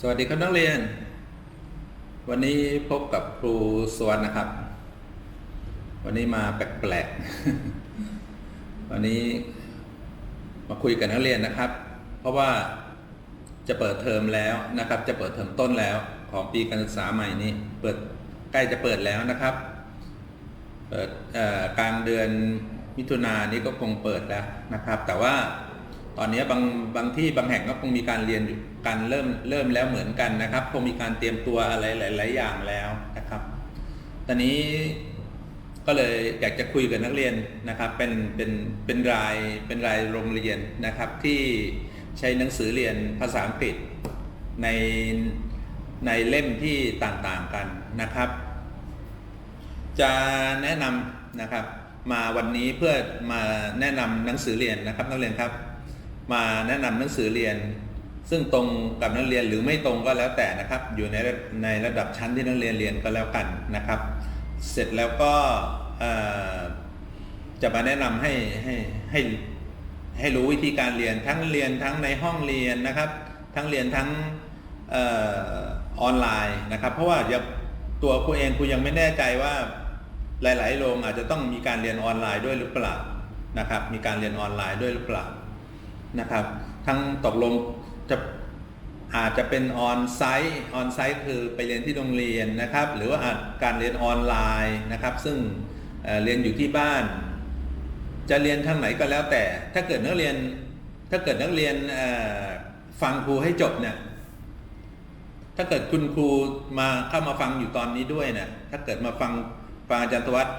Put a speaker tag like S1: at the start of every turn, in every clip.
S1: สวัสดีครับนักเรียน วันนี้พบกับครูสวนนะครับ วันนี้มาแปลกๆ วันนี้มาคุยกับนักเรียนนะครับ เพราะว่าจะเปิดเทอมแล้วนะครับ จะเปิดเทอมต้นแล้วของปีการศึกษาใหม่นี้ เปิดใกล้จะเปิดแล้วนะครับ เปิดกลางเดือนมิถุนายนนี้ก็คงเปิดแล้วนะครับ แต่ว่า ตอนนี้บางบางที่บางแห่งก็คงมีการเรียนอยู่การเริ่มเริ่มแล้วเหมือนกันนะครับ คงมีการเตรียมตัวอะไรหลาย ๆ อย่างแล้วนะครับ ตอนนี้ก็เลยอยากจะคุยกับนักเรียนนะครับ เป็นเป็นเป็นรายเป็นรายโรงเรียนนะครับที่ใช้หนังสือเรียนภาษาอังกฤษในในเล่มที่ต่างๆกันนะครับ จะแนะนำนะครับมาวันนี้เพื่อมาแนะนำหนังสือเรียนนะครับนักเรียนครับ มาแนะนำหนังสือเรียน ซึ่งตรงกับนักเรียนหรือไม่ตรงก็แล้วแต่นะครับ อยู่ในในระดับชั้นที่นักเรียนเรียนก็แล้วกันนะครับ เสร็จแล้วก็จะมาแนะนำให้ให้ให้ให้รู้วิธีการเรียนทั้งเรียนทั้งในห้องเรียนนะครับ ทั้งเรียนทั้งออออนไลน์นะครับ เพราะว่าอย่าตัวครูเองครูยังไม่แน่ใจว่าหลาย ๆ โรงอาจจะต้องมีการเรียนออนไลน์ด้วยหรือเปล่านะครับ มีการเรียนออนไลน์ด้วยหรือเปล่า นะครับ ทั้งตกลงจะอาจจะเป็นออนไซต์ออนไซต์คือไปเรียนที่โรงเรียนนะครับ หรือว่าอาจการเรียนออนไลน์นะครับ ซึ่งเเรียนอยู่ที่บ้าน จะเรียนทางไหนก็แล้วแต่ ถ้าเกิดนักเรียนถ้าเกิดนักเรียนฟังครูให้จบเนี่ยถ้าเกิดคุณครูมาเข้ามาฟังอยู่ตอนนี้ด้วยเนี่ยถ้าเกิดมาฟังฟังอาจารย์ตวัฒน์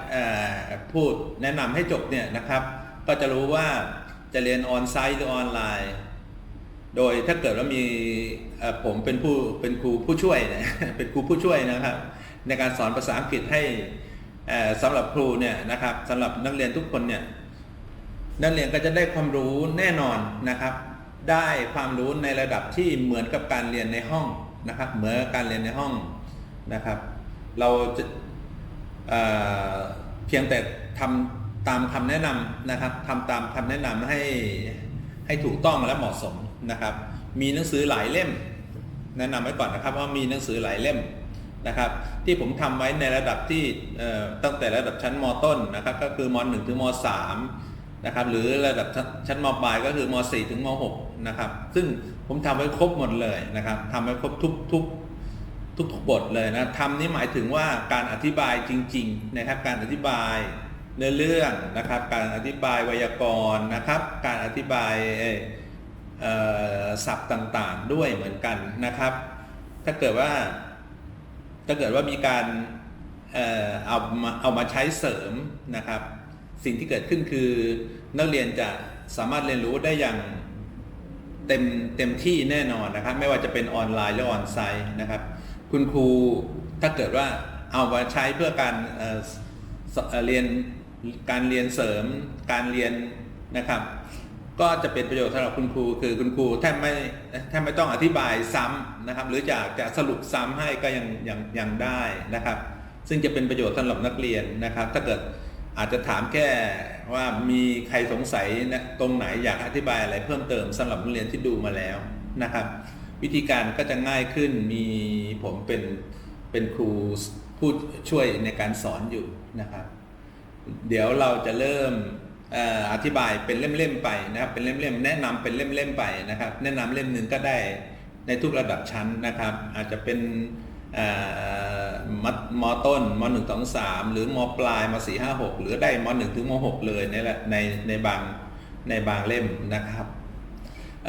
S1: พูดแนะนำให้จบเนี่ยนะครับ ก็จะรู้ว่า จะเรียนออนไซต์หรือออนไลน์ โดยถ้าเกิดว่ามีผมเป็นผู้เป็นครูผู้ช่วยนะเป็นครูผู้ช่วยนะครับ ในการสอนภาษาอังกฤษให้สำหรับครูเนี่ยนะครับสำหรับนักเรียนทุกคนเนี่ยนักเรียนก็จะได้ความรู้แน่นอนนะครับ ได้ความรู้ในระดับที่เหมือนกับการเรียนในห้องนะครับ เหมือนกับการเรียนในห้องนะครับ เราจะเเพียงแต่ทำ ตามคำแนะนำนะครับทำตามคำแนะนำให้ให้ถูกต้องและเหมาะสมนะครับ มีหนังสือหลายเล่ม แนะนำไว้ก่อนนะครับว่ามีหนังสือหลายเล่มนะครับ ที่ผมทำไว้ในระดับที่ตั้งแต่ระดับชั้นมต้นนะครับ ก็คือม .1 ถึงม .3 นะครับ หรือระดับชั้นชั้นมปลายก็คือม .4 ถึงม .6 นะครับ ซึ่งผมทำไว้ครบหมดเลยนะครับทำไว้ครบทุกทุกทุกทุกบทเลยนะทำนี่หมายถึงว่าการอธิบายจริง ๆ นะครับ การอธิบาย เนื้อเรื่องนะครับ การอธิบายไวยากรณ์นะครับ การอธิบายศัพท์ต่างๆด้วยเหมือนกันนะครับ ถ้าเกิดว่าถ้าเกิดว่ามีการเอเอามาเอามาใช้เสริมนะครับ สิ่งที่เกิดขึ้นคือนักเรียนจะสามารถเรียนรู้ได้อย่างเต็มเต็มที่แน่นอนนะครับ ไม่ว่าจะเป็นออนไลน์หรือออนไซต์นะครับ คุณครูถ้าเกิดว่าเอามาใช้เพื่อการเเรียน การเรียนเสริมการเรียนนะครับ ก็จะเป็นประโยชน์สำหรับคุณครู คือคุณครูแทบไม่แทบไม่ต้องอธิบายซ้ำนะครับ หรือจะจะสรุปซ้ำให้ก็ยังยังยังได้นะครับ ซึ่งจะเป็นประโยชน์สำหรับนักเรียนนะครับ ถ้าเกิดอาจจะถามแค่ว่ามีใครสงสัยนะตรงไหนอยากอธิบายอะไรเพิ่มเติมสำหรับนักเรียนที่ดูมาแล้วนะครับ วิธีการก็จะง่ายขึ้นมีผมเป็นเป็นครูผู้ช่วยในการสอนอยู่นะครับ เดี๋ยวเราจะเริ่มอธิบายเป็นเล่มๆไปนะครับ เป็นเล่มๆแนะนำเป็นเล่มๆไปนะครับ แนะนำเล่มหนึ่งก็ได้ในทุกระดับชั้นนะครับ อาจจะเป็นเอ่อมมต้นมหนึ่งสองสามหรือมปลายมสี่ห้าหกหรือได้มหนึ่งถึงมหกเลยในในในบางในบางเล่มนะครับ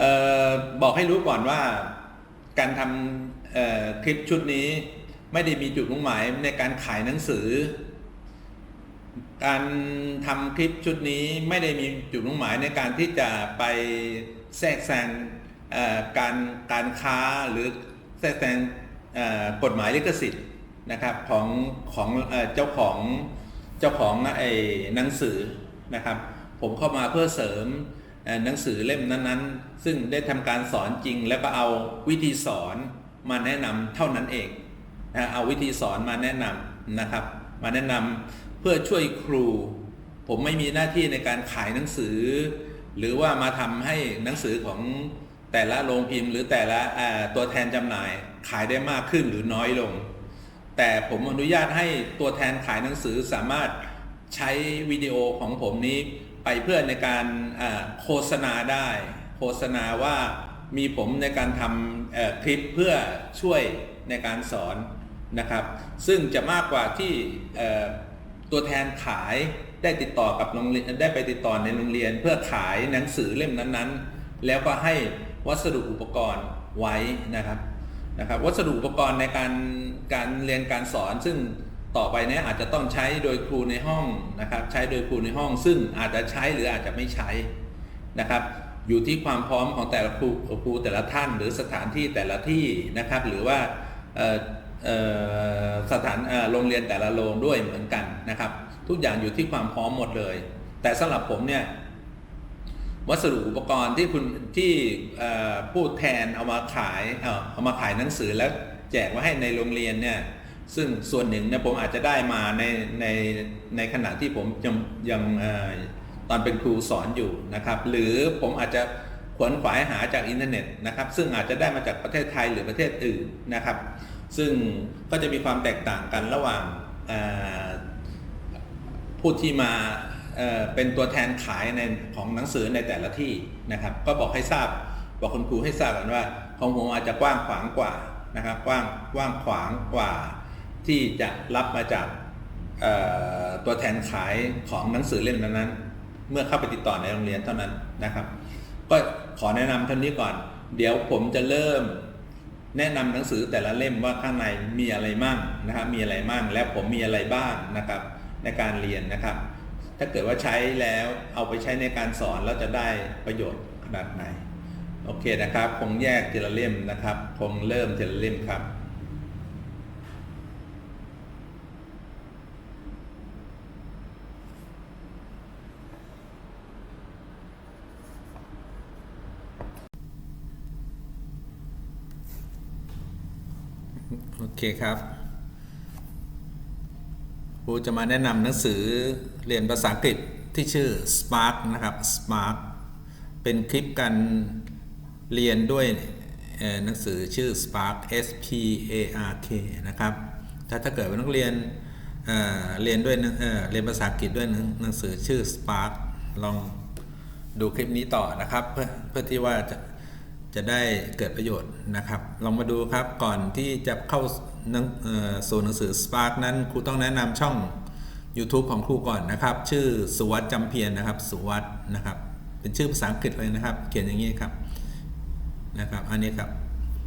S1: ออบอกให้รู้ก่อนว่าการทำคลิปชุดนี้ไม่ได้มีจุดมุ่งหมายในการขายหนังสือ การทำคลิปชุดนี้ไม่ได้มีจุดมุ่งหมายในการที่จะไปแทรกแซงการการค้าหรือแทรกแซงกฎหมายลิขสิทธิ์นะครับของของเจ้าของเจ้าของไอ้หนังสือนะครับ ผมเข้ามาเพื่อเสริมหนังสือเล่มนั้นๆ ซึ่งได้ทำการสอนจริง แล้วก็เอาวิธีสอนมาแนะนำเท่านั้นเองนะเอาวิธีสอนมาแนะนำนะครับ มาแนะนำ เพื่อช่วยครู ผมไม่มีหน้าที่ในการขายหนังสือ หรือว่ามาทำให้หนังสือของแต่ละโรงพิมพ์ หรือแต่ละตัวแทนจำหน่ายขายได้มากขึ้นหรือน้อยลง แต่ผมอนุญาตให้ตัวแทนขายหนังสือสามารถใช้วิดีโอของผมนี้ไปเพื่อในการโฆษณาได้ โฆษณาว่ามีผมในการทำคลิปเพื่อช่วยในการสอนนะครับ ซึ่งจะมากกว่าที่ ตัวแทนขายได้ติดต่อกับโรงเรียนได้ไปติดต่อในโรงเรียน เพื่อขายหนังสือเล่มนั้นๆ แล้วก็ให้วัสดุอุปกรณ์ไว้นะครับนะครับวัสดุอุปกรณ์ในการการเรียนการสอน ซึ่งต่อไปนี้อาจจะต้องใช้โดยครูในห้องนะครับ ใช้โดยครูในห้อง ซึ่งอาจจะใช้หรืออาจจะไม่ใช้นะครับ อยู่ที่ความพร้อมของแต่ละครูครูแต่ละท่าน หรือสถานที่แต่ละที่นะครับ หรือว่า สถานโรงเรียนแต่ละโรงด้วยเหมือนกันนะครับ ทุกอย่างอยู่ที่ความพร้อมหมดเลย แต่สำหรับผมเนี่ยวัสดุอุปกรณ์ที่คุณที่ผู้แทนเอามาขายเอามาขายหนังสือแล้วแจกไว้ให้ในโรงเรียนเนี่ยซึ่งส่วนหนึ่งเนี่ยผมอาจจะได้มาในในในขณะที่ผมยังยังอตอนเป็นครูสอนอยู่นะครับ หรือผมอาจจะขวนขวายหาจากอินเทอร์เน็ตนะครับ ซึ่งอาจจะได้มาจากประเทศไทยหรือประเทศอื่นนะครับ ซึ่งก็จะมีความแตกต่างกันระหว่างผู้ที่มาเเป็นตัวแทนขายในของหนังสือในแต่ละที่นะครับ ก็บอกให้ทราบบอกคุณครูให้ทราบกันว่า ของผมอาจจะกว้างขวางกว่านะครับกว้างกว้างขวางกว่าที่จะรับมาจากตัวแทนขายของหนังสือเล่มนั้น เมื่อเข้าไปติดต่อในโรงเรียนเท่านั้นนะครับ ก็ขอแนะนำเท่านี้ก่อน เดี๋ยวผมจะเริ่ม แนะนำหนังสือแต่ละเล่มว่าข้างในมีอะไรมั่งนะครับ มีอะไรมั่งและผมมีอะไรบ้างนะครับในการเรียนนะครับ ถ้าเกิดว่าใช้แล้วเอาไปใช้ในการสอนแล้วจะได้ประโยชน์ขนาดไหน โอเคนะครับ คงแยกทีละเล่มนะครับ คงเริ่มทีละเล่มครับ โอ เคครับครูจะมาแนะนำหนังสือเรียนภาษาอังกฤษที่ชื่อ Spark นะครับ Spark เป็นคลิปการเรียนด้วยหนังสือชื่อ Spark S P A R K นะครับ ถ้าถ้าเกิดว่านักเรียนเเรียนด้วยเเรียนภาษาอังกฤษด้วยหนังหนังสือชื่อ Spark ลองดูคลิปนี้ต่อนะครับ เพื่อเพื่อที่ว่าจะจะได้เกิดประโยชน์นะครับ ลองมาดูครับก่อนที่จะเข้า หนังเอ่อสู่หนังสือ Spark นั้นครูต้องแนะนำช่อง YouTube ของครูก่อนนะครับ ชื่อสุวัสด์จำเพียรนะครับ สุวัสด์นะครับ เป็นชื่อภาษาอังกฤษเลยนะครับ เขียนอย่างนี้ครับนะครับ อันนี้ครับ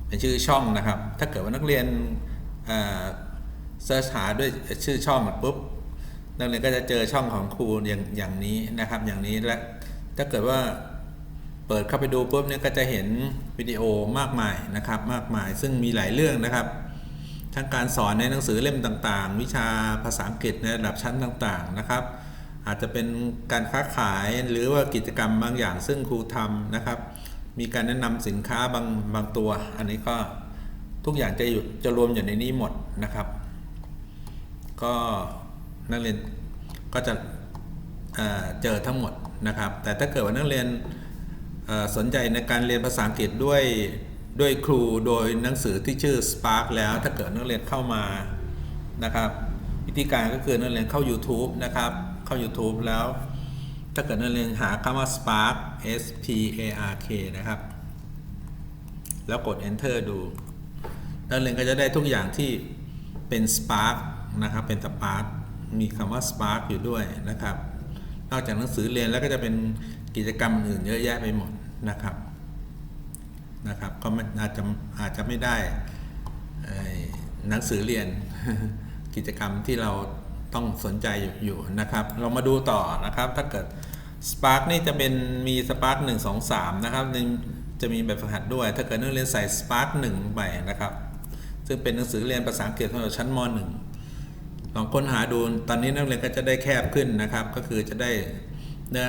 S1: เป็นชื่อช่องนะครับ ถ้าเกิดว่านักเรียนเสิร์ชหาด้วยชื่อช่องปุ๊บนักเรียนก็จะเจอช่องของครูอย่างอย่างนี้นะครับ อย่างนี้และถ้าเกิดว่าเปิดเข้าไปดูปุ๊บเนี่ยก็จะเห็นวิดีโอมากมายนะครับ มากมายซึ่งมีหลายเรื่องนะครับ ทั้งการสอนในหนังสือเล่มต่างๆ วิชาภาษาอังกฤษในระดับชั้นต่างๆนะครับ อาจจะเป็นการค้าขายหรือว่ากิจกรรมบางอย่างซึ่งครูทำนะครับ มีการแนะนำสินค้าบางบางตัว อันนี้ก็ทุกอย่างจะอยู่จะรวมอยู่ในนี้หมดนะครับ ก็นักเรียนก็จะเเจอทั้งหมดนะครับ แต่ถ้าเกิดว่านักเรียนสนใจในการเรียนภาษาอังกฤษด้วย ด้วยครูโดยหนังสือที่ชื่อ Spark แล้วถ้าเกิดนักเรียนเข้ามานะครับ วิธีการก็คือนักเรียนเข้า YouTube นะครับ เข้า YouTube แล้ว ถ้าเกิดนักเรียนหาคำว่า Spark S P A R K นะครับ แล้วกด enter ดู นักเรียนก็จะได้ทุกอย่างที่เป็น Spark นะครับ เป็น Spark มีคำว่า Spark อยู่ด้วยนะครับ นอกจากหนังสือเรียนแล้วก็จะเป็นกิจกรรมอื่นเยอะแยะไปหมดนะครับนะครับ ก็ไม่อาจจะอาจจะไม่ได้หนังสือเรียนกิจกรรมที่เราต้องสนใจอยู่นะครับ เรามาดูต่อนะครับ ถ้าเกิด Spark นี่จะเป็นมี Spark 1 2 3 นะครับจะมีแบบฝึกหัดด้วย ถ้าเกิดนักเรียนใส่ Spark 1 ไปนะครับ ซึ่งเป็นหนังสือเรียนภาษาอังกฤษสำหรับชั้นม .1 ลองค้นหาดู ตอนนี้นักเรียนก็จะได้แคบขึ้นนะครับ ก็คือจะได้เนื้อ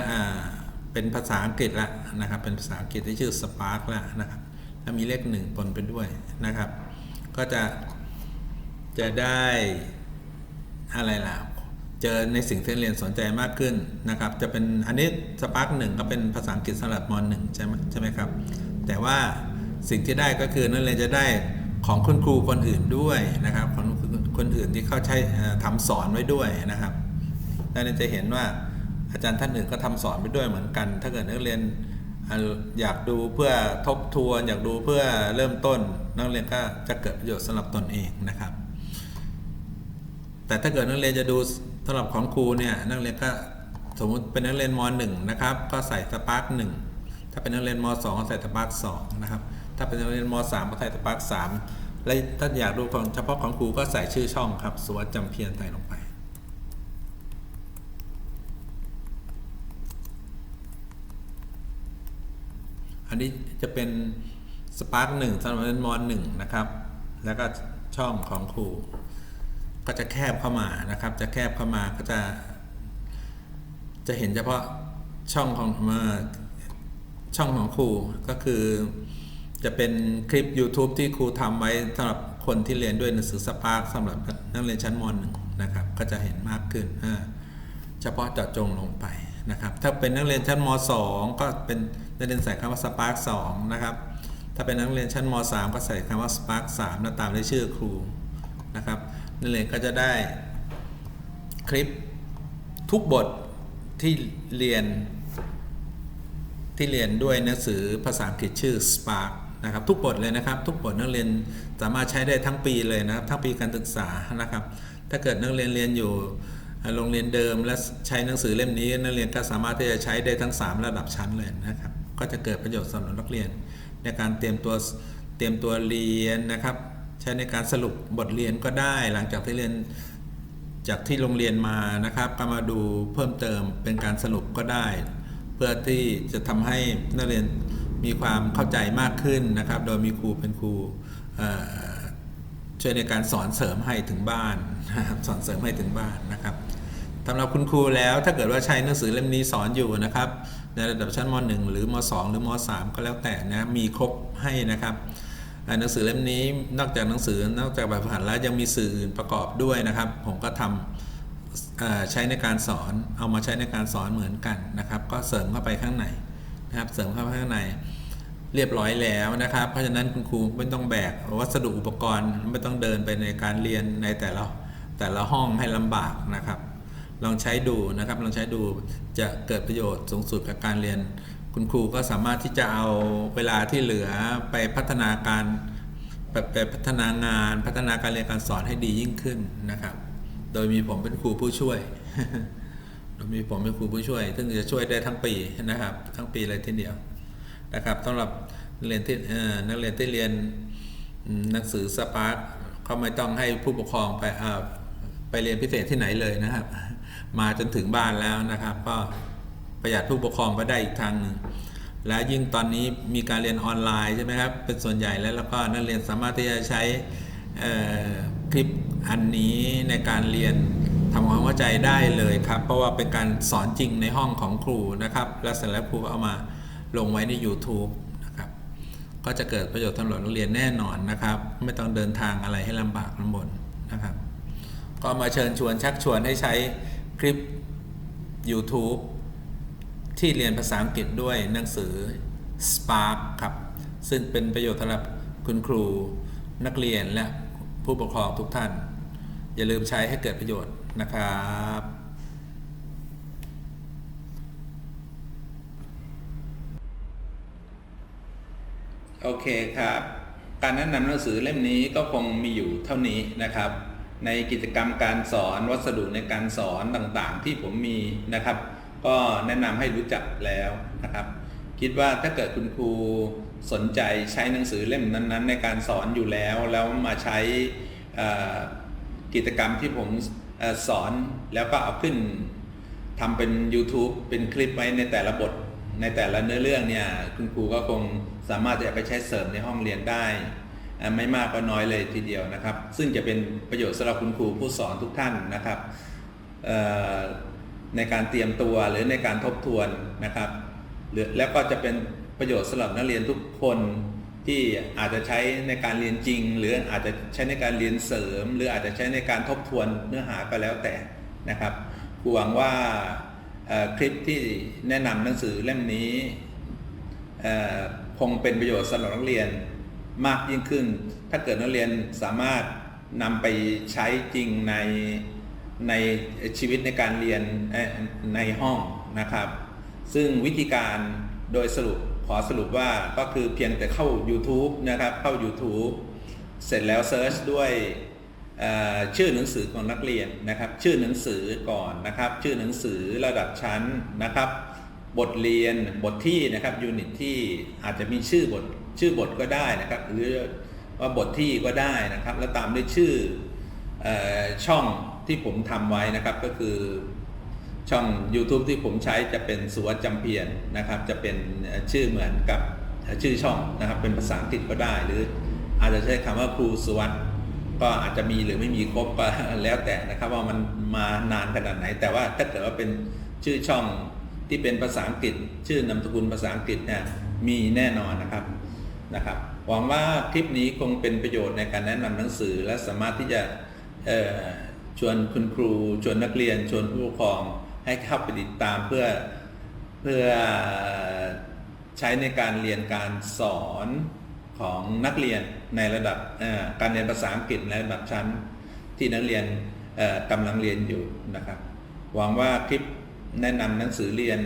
S1: เป็นภาษาอังกฤษละนะครับ เป็นภาษาอังกฤษที่ชื่อ Spark ละนะครับ ถ้ามีเลขหนึ่งปนไปด้วยนะครับ ก็จะจะได้อะไรล่ะเจอในสิ่งที่เรียนสนใจมากขึ้นนะครับ จะเป็นอันนี้สปาร์กหนึ่งก็เป็นภาษาอังกฤษสำหรับมอนหนึ่งใช่ไหมใช่ไหมครับ
S2: แต่ว่าสิ่งที่ได้ก็คือนักเรียนจะได้ของคุณครูคนอื่นด้วยนะครับของคนอื่นที่เขาใช้เอ่ทำสอนไว้ด้วยนะครับนักเรียนจะเห็นว่าอาจารย์ท่านอื่นก็ทำสอนไปด้วยเหมือนกัน ถ้าเกิดนักเรียน อยากดูเพื่อทบทวนอยากดูเพื่อเริ่มต้น นักเรียนก็จะเกิดประโยชน์สำหรับตนเองนะครับ แต่ถ้าเกิดนักเรียนจะดูสำหรับของครูเนี่ยนักเรียนก็สมมุติเป็นนักเรียนม .1 นะครับ ก็ใส่สปาร์ก1ถ้าเป็นนักเรียนม .2 ก็ใส่สปาร์ก2นะครับ ถ้าเป็นนักเรียนม .3 ก็ใส่สปาร์ก3และถ้าอยากดูของเฉพาะของครูก็ใส่ชื่อช่องครับสวัสดิ์จำเพียรใส่ลงไป อันนี้จะเป็นสปาร์กหนึ่งสำหรับนักเรียนมหนึ่งนะครับ แล้วก็ช่องของครู ก็จะแคบเข้ามานะครับ จะแคบเข้ามาก็จะ จะเห็นเฉพาะช่องของมาช่องของครูก็คือจะเป็นคลิป YouTube ที่ครูทำไว้สำหรับคนที่เรียนด้วยหนังสือสปาร์กสำหรับนักเรียนชั้นม .1 นะครับ ก็จะเห็นมากขึ้นเฉพาะเจาะจงลงไปนะครับ ถ้าเป็นนักเรียนชั้นม .2 ก็เป็น นักเรียนใส่คำว่าสปาร์ก2นะครับ ถ้าเป็นนักเรียนชั้นม .3 ก็ใส่คำว่า Spark 3แล้วตามด้วยชื่อครูนะครับนักเรียนก็จะได้คลิปทุกบทที่เรียน ที่เรียนด้วยหนังสือภาษาอังกฤษชื่อ Spark นะครับทุกบทเลยนะครับ ทุกบทนักเรียนสามารถใช้ได้ทั้งปีเลยนะครับ ทั้งปีการศึกษานะครับ ถ้าเกิดนักเรียนเรียนอยู่โรงเรียนเดิมและใช้หนังสือเล่มนี้นักเรียนก็สามารถที่จะใช้ได้ทั้ง 3 ระดับชั้นเลยนะครับ ก็จะเกิดประโยชน์สำหรับนักเรียน ในการเตรียมตัวเตรียมตัวเรียนนะครับ ใช้ในการสรุปบทเรียนก็ได้หลังจากที่เรียนจากที่โรงเรียนมานะครับ ก็มาดูเพิ่มเติมเป็นการสรุปก็ได้ เพื่อที่จะทำให้นักเรียนมีความเข้าใจมากขึ้นนะครับ โดยมีครูเป็นครูช่วยในการสอนเสริมให้ถึงบ้านสอนเสริมให้ถึงบ้านนะครับสำหรับคุณครูแล้วถ้าเกิดว่าใช้หนังสือเล่มนี้สอนอยู่นะครับ ในระดับชั้นม .1 หรือม .2 หรือม .3 ก็แล้วแต่นะมีครบให้นะครับหนังสือเล่มนี้นอกจากหนังสือนอกจากแบบฝึกหัดแล้วยังมีสื่ออื่นประกอบด้วยนะครับ ผมก็ทำเอ่อใช้ในการสอนเอามาใช้ในการสอนเหมือนกันนะครับ ก็เสริมเข้าไปข้างในนะครับ เสริมเข้าไปข้างในเรียบร้อยแล้วนะครับ เพราะฉะนั้นคุณครูไม่ต้องแบกวัสดุอุปกรณ์ไม่ต้องเดินไปในการเรียนในแต่ละแต่ละห้องให้ลำบากนะครับ ลองใช้ดูนะครับ ลองใช้ดูจะเกิดประโยชน์สูงสุดกับการเรียน คุณครูก็สามารถที่จะเอาเวลาที่เหลือไปพัฒนาการไปไปพัฒนางาน พัฒนาการเรียนการสอนให้ดียิ่งขึ้นนะครับ โดยมีผมเป็นครูผู้ช่วย โดยมีผมเป็นครูผู้ช่วย ซึ่งจะช่วยได้ทั้งปีนะครับ ทั้งปีเลยทีเดียวนะครับสำหรับนักเรียนที่เอ่อนักเรียนที่เรียนหนังสือสปาร์คเขาไม่ต้องให้ผู้ปกครองไปอ่า ไปเรียนพิเศษที่ไหนเลยนะครับ มาจนถึงบ้านแล้วนะครับ ก็ประหยัดผู้ปกครองไปได้อีกทางนึงและยิ่งตอนนี้มีการเรียนออนไลน์ใช่ไหมครับ เป็นส่วนใหญ่แล้วแล้วก็นักเรียนสามารถที่จะใช้คลิปอันนี้ในการเรียนทำความเข้าใจได้เลยครับ เพราะว่าเป็นการสอนจริงในห้องของครูนะครับ แล้วเสร็จแล้วครูก็เอามาลงไว้ใน YouTube นะครับ ก็จะเกิดประโยชน์สำหรับนักเรียนแน่นอนนะครับ ไม่ต้องเดินทางอะไรให้ลำบากลำบนนะครับ ก็มาเชิญชวนชักชวนให้ใช้คลิป YouTube ที่เรียนภาษาอังกฤษด้วยหนังสือ Spark ครับ ซึ่งเป็นประโยชน์สำหรับคุณครูนักเรียนและผู้ปกครองทุกท่าน อย่าลืมใช้ให้เกิดประโยชน์นะครับ
S1: โอเคครับ การแนะนำหนังสือเล่มนี้ก็คงมีอยู่เท่านี้นะครับ ในกิจกรรมการสอนวัสดุในการสอนต่างๆ ที่ผมมีนะครับ ก็แนะนำให้รู้จักแล้วนะครับ คิดว่าถ้าเกิดคุณครูสนใจใช้หนังสือเล่มนั้นๆ ในการสอนอยู่แล้ว แล้วมาใช้กิจกรรมที่ผมอสอนแล้วก็เอาขึ้นทำเป็น YouTube เป็นคลิปไว้ในแต่ละบทในแต่ละเนื้อเรื่องเนี่ยคุณครูก็คงสามารถจะไปใช้เสริมในห้องเรียนได้ ไม่มากก็น้อยเลยทีเดียวนะครับ ซึ่งจะเป็นประโยชน์สำหรับคุณครูผู้สอนทุกท่านนะครับในการเตรียมตัวหรือในการทบทวนนะครับแล้วก็จะเป็นประโยชน์สำหรับนักเรียนทุกคนที่อาจจะใช้ในการเรียนจริง หรืออาจจะใช้ในการเรียนเสริม หรืออาจจะใช้ในการทบทวนเนื้อหาก็แล้วแต่นะครับหวังว่าคลิปที่แนะนำหนังสือเล่มนี้คงเป็นประโยชน์สำหรับนักเรียน มากยิ่งขึ้น ถ้าเกิดนักเรียนสามารถนำไปใช้จริงในในชีวิตในการเรียนในห้องนะครับ ซึ่งวิธีการโดยสรุปขอสรุปว่าก็คือเพียงแต่เข้า YouTube นะครับเข้า YouTube เสร็จแล้วเซิร์ชด้วยชื่อหนังสือของนักเรียนนะครับ ชื่อหนังสือก่อนนะครับ ชื่อหนังสือระดับชั้นนะครับ บทเรียนบทที่นะครับยูนิตที่อาจจะมีชื่อบท ชื่อบทก็ได้นะครับ หรือว่าบทที่ก็ได้นะครับ แล้วตามด้วยชื่ออช่องที่ผมทำไว้นะครับก็คือช่อง YouTube ที่ผมใช้จะเป็นสุวัสดิ์จำเพียรนะครับ จะเป็นชื่อเหมือนกับชื่อช่องนะครับ เป็นภาษาอังกฤษก็ได้ หรืออาจจะใช้คำว่าครูสุวัสดก็อาจจะมีหรือไม่มีครบก็แล้วแต่นะครับ ว่ามันมานานขนาดไหน แต่ว่าถ้าเกิดว่าเป็นชื่อช่องที่เป็นภาษาอังกฤษ ชื่อนามสกุลภาษาอังกฤษเนี่ยมีแน่นอนนะครับ นะครับ หวังว่าคลิปนี้คงเป็นประโยชน์ในการแนะนำหนังสือ และสามารถที่จะชวนคุณครู ชวนนักเรียน ชวนผู้ปกครองให้เข้าไปติดตามเพื่อเพื่อใช้ในการเรียนการสอนของนักเรียนในระดับการเรียนภาษาอังกฤษในระดับชั้นที่นักเรียนกำลังเรียนอยู่นะครับ หวังว่าคลิปแนะนำหนังสือเรียน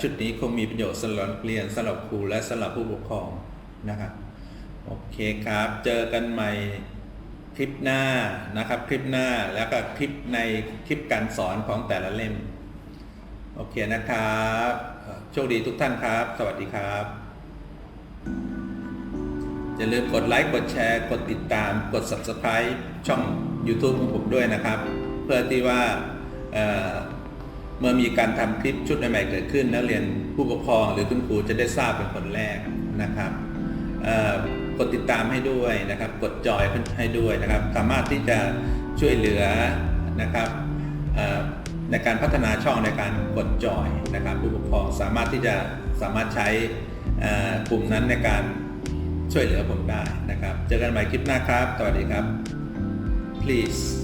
S1: ชุดนี้คงมีประโยชน์สำหรับนักเรียนสำหรับครูและสำหรับผู้ปกครอง นะครับโอเคครับ เจอกันใหม่คลิปหน้านะครับ คลิปหน้าแล้วก็คลิปในคลิปการสอนของแต่ละเล่ม โอเคนะครับโชคดีทุกท่านครับ สวัสดีครับอย่าลืมกดไลค์กดแชร์กดติดตามกด Subscribe ช่อง YouTube ของผมด้วยนะครับ เพื่อที่ว่าเเมื่อมีการทำคลิปชุดใหม่ๆเกิดขึ้นนักเรียนผู้ปกครองหรือคุณครูจะได้ทราบเป็นคนแรกนะครับ กดติดตามให้ด้วยนะครับ กดจอยให้ด้วยนะครับ สามารถที่จะช่วยเหลือนะครับในการพัฒนาช่องในการกดจอยนะครับผู้ปกครองสามารถที่จะสามารถใช้เอ่อกลุ่มนั้นในการช่วยเหลือผมได้นะครับ เจอกันใหม่คลิปหน้าครับ สวัสดีครับ please